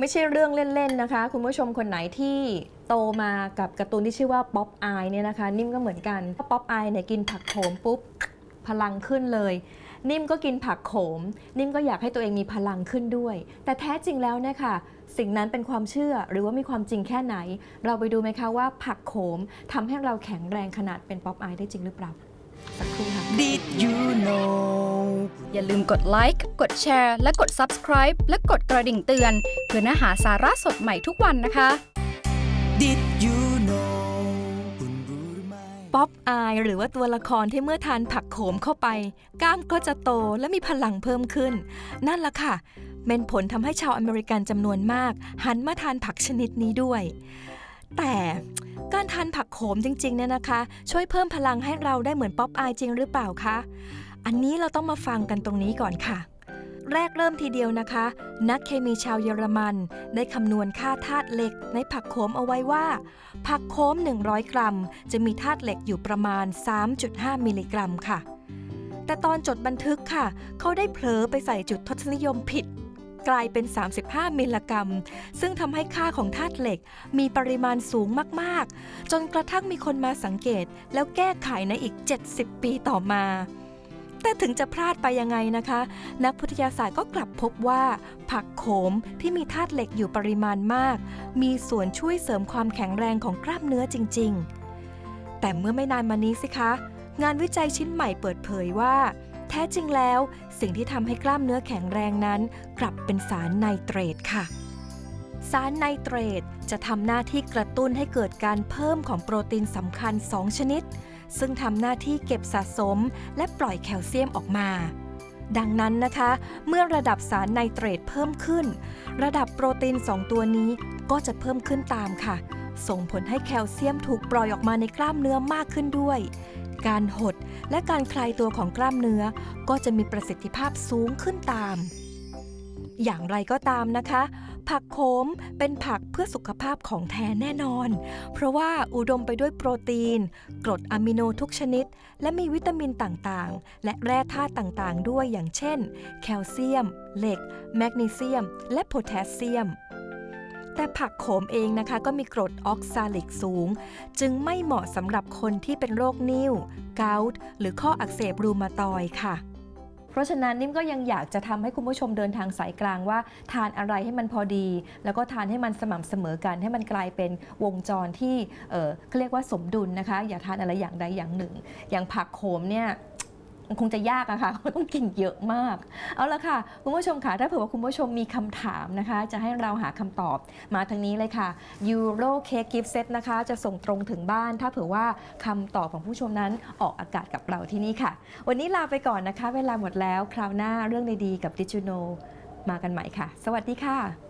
ไม่ใช่เรื่องเล่นๆนะคะ คุณผู้ชมคนไหนที่โตมากับการ์ตูนที่ชื่อว่าป๊อปอายเนี่ยนะคะ นิ่มก็เหมือนกันป๊อปอายเนี่ยกินผักโขมปุ๊บพลังขึ้นเลย นิ่มก็กินผักโขม นิ่มก็อยากให้ตัวเองมีพลังขึ้นด้วย แต่แท้จริงแล้วเนะคะสิ่งนั้นเป็นความเชื่อหรือว่ามีความจริงแค่ไหน เราไปดูไหมคะว่าผักโขมทำให้เราแข็งแรงขนาดเป็นป๊อปอายได้จริงหรือเปล่าสักครู่ค่ะ Did you know อย่าลืมกดไลค์ กดแชร์ และกด Subscribe และกดกระดิ่งเตือน เพื่อเนื้อหาสาระสดใหม่ทุกวันนะคะ Did you know คุณรู้หรือไม่ป๊อปอายหรือว่าตัวละครที่เมื่อทานผักโขมเข้าไป กล้ามก็จะโตและมีพลังเพิ่มขึ้น นั่นละค่ะ เป็นผลทำให้ชาวอเมริกันจำนวนมาก หันมาทานผักชนิดนี้ด้วย แต่การทานผักโขมจริงๆเนี่ยนะคะ ช่วยเพิ่มพลังให้เราได้เหมือนป๊อปอายจริงหรือเปล่าคะ อันนี้เราต้องมาฟังกันตรงนี้ก่อนค่ะ แรกเริ่มทีเดียวนะคะ นักเคมีชาวเยอรมัน ได้คำนวณค่าธาตุเหล็กในผักโขมเอาไว้ว่า ผักโขม 100 กรัม จะมีธาตุเหล็กอยู่ประมาณ 3.5 มิลลิกรัมค่ะ แต่ตอนจดบันทึกค่ะ เขาได้เผลอไปใส่จุดทศนิยมผิดกลายเป็น 35 มิลลิกรัม ซึ่งทำให้ค่าของธาตุเหล็กมีปริมาณสูงมาก ๆ จนกระทั่งมีคนมาสังเกตแล้วแก้ไขในอีก 70 ปีต่อมา แต่ถึงจะพลาดไปยังไงนะคะ นักวิทยาศาสตร์ก็กลับพบว่า ผักโขมที่มีธาตุเหล็กอยู่ปริมาณมาก มีส่วนช่วยเสริมความแข็งแรงของกล้ามเนื้อจริง ๆ แต่เมื่อไม่นานมานี้สิคะ งานวิจัยชิ้นใหม่เปิดเผยว่า แท้จริงแล้ว สิ่งที่ทำให้กล้ามเนื้อแข็งแรงนั้น กลับเป็นสารไนเตรตค่ะ สารไนเตรตจะทำหน้าที่กระตุ้นให้เกิดการเพิ่มของโปรตีนสำคัญ 2 ชนิด ซึ่งทำหน้าที่เก็บสะสม และปล่อยแคลเซียมออกมา ดังนั้นนะคะ เมื่อระดับสารไนเตรตเพิ่มขึ้น ระดับโปรตีน 2 ตัวนี้ก็จะเพิ่มขึ้นตามค่ะ ส่งผลให้แคลเซียมถูกปล่อยออกมาในกล้ามเนื้อมากขึ้นด้วย การหดและการคลายตัวของกล้ามเนื้อ ก็จะมีประสิทธิภาพสูงขึ้นตามอย่างไรก็ตามนะคะ ผักโขมเป็นผักเพื่อสุขภาพของแท้แน่นอน เพราะว่าอุดมไปด้วยโปรตีน กรดอะมิโนทุกชนิด และมีวิตามินต่างๆ และแร่ธาตุต่างๆ ด้วยอย่างเช่น แคลเซียม เหล็ก แมกนีเซียม และโพแทสเซียมแต่ผักโขมเองนะคะก็มีกรดออกซาลิกสูง จึงไม่เหมาะสำหรับคนที่เป็นโรคนิ่วเกาต์หรือข้ออักเสบรูมาตอยค่ะ ราะฉะนั้นนิ่มก็ยังอยากจะทำให้คุณผู้ชมเดินทางสายกลางว่า ทานอะไรให้มันพอดี แล้วก็ทานให้มันสม่ำเสมอกัน ให้มันกลายเป็นวงจรที่เออเขาเรียกว่าสมดุลนะคะ อย่าทานอะไรอย่างใดอย่างหนึ่ง อย่างผักโขมเนี่ย คงจะยากอะค่ะเขาต้องกินเยอะมาก เอาละค่ะ คุณผู้ชมค่ะ ถ้าเผื่อว่าคุณผู้ชมมีคำถามนะคะ จะให้เราหาคำตอบมาทางนี้เลยค่ะ Euro Cake Gift Set นะคะ จะส่งตรงถึงบ้าน ถ้าเผื่อว่าคำตอบของผู้ชมนั้นออกอากาศกับเราที่นี่ค่ะ วันนี้ลาไปก่อนนะคะ เวลาหมดแล้ว คราวหน้าเรื่องดีๆกับ Did you know มากันใหม่ค่ะ สวัสดีค่ะ